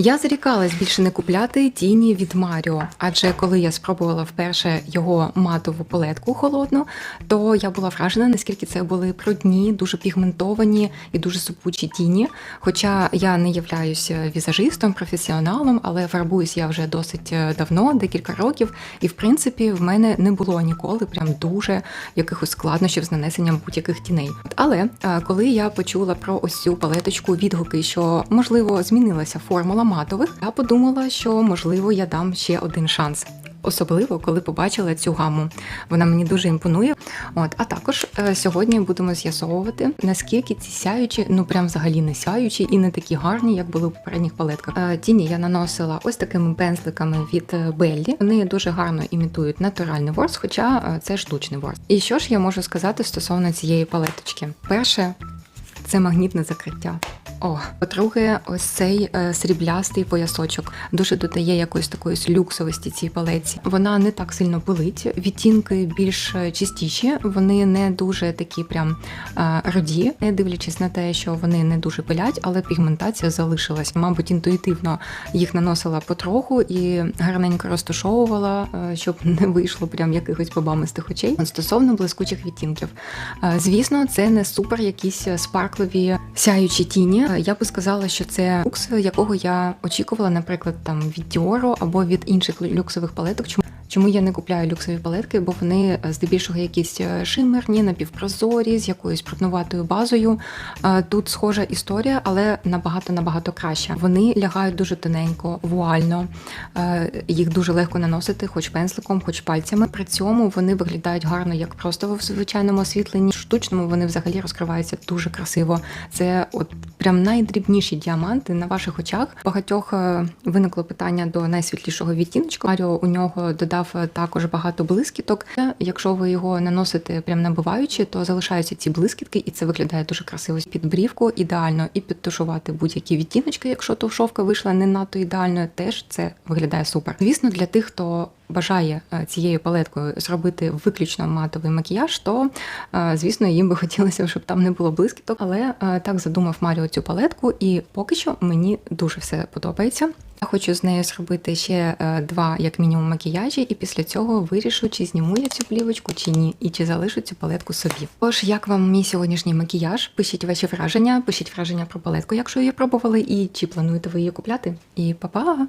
Я зарікалась більше не купляти тіні від Маріо, адже коли я спробувала вперше його матову палетку холодну, то я була вражена, наскільки це були брудні, дуже пігментовані і дуже супучі тіні. Хоча я не являюся візажистом, професіоналом, але фарбуюсь я вже досить е, давно, декілька років, і в принципі в мене не було ніколи прям дуже якихось складнощів з нанесенням будь-яких тіней. Але е, коли я почула про ось цю палеточку відгуки, що можливо змінилася формула матових, я подумала, що можливо я дам ще один шанс. Особливо, коли побачила цю гаму. Вона мені дуже імпонує. От, а також е, сьогодні будемо з'ясовувати, наскільки ці сяючі, ну прям взагалі не сяючі і не такі гарні, як були у попередніх палетках. Е, тіні я наносила ось такими пензликами від е, Беллі. Вони дуже гарно імітують натуральний ворс, хоча е, це штучний ворс. І що ж я можу сказати стосовно цієї палеточки? Перше, це магнітне закриття. О, по-друге, ось цей е, сріблястий поясочок дуже додає якоїсь такої люксовості цій палеці. Вона не так сильно пилить. Відтінки більш е, чистіші, вони не дуже такі прям е, роді, не дивлячись на те, що вони не дуже пилять, але пігментація залишилась. Мабуть, інтуїтивно їх наносила потроху і гарненько розташовувала, щоб не вийшло прям якихось побамистих очей. Стосовно блискучих відтінків, звісно, це не супер якісь спаркливі сяючі тіні. Е, Я би сказала, що це люкс, якого я очікувала, наприклад, там від Dior або від інших люксових палеток. Чому Чому я не купляю люксові палетки? Бо вони е, здебільшого якісь е, шимерні, напівпрозорі, з якоюсь бруднуватою базою. Е, Тут схожа історія, але набагато набагато краща. Вони лягають дуже тоненько, вуально. Їх дуже легко наносити, хоч пензликом, хоч пальцями. При цьому вони виглядають гарно як просто в звичайному освітленні. Штучному вони взагалі розкриваються дуже красиво. Це от прям найдрібніші діаманти на ваших очах. Багатьох виникло питання до найсвітлішого відтіночку. Маріо у нього додав е, також багато блискіток. Якщо ви його наносите прям набиваючи, то залишаються ці блискітки, і це виглядає дуже красиво. Під брівку ідеально і підтушувати будь-які відтіночки. Якщо тушовка вийшла не надто ідеальною, теж це виглядає супер. Звісно, для тих, хто бажає е, цією палеткою зробити виключно матовий макіяж, то е, звісно їм би хотілося, щоб там не було блискіток. Але е, так задумав Маріо цю палетку, і поки що мені дуже все подобається. Я хочу з нею зробити ще два, як мінімум, макіяжі, і після цього вирішу, чи зніму я цю плівочку, чи ні, і чи залишу цю палетку собі. Тож, як вам мій сьогоднішній макіяж? Пишіть ваші враження, пишіть враження про палетку, якщо її пробували, і чи плануєте ви її купляти. І па-па!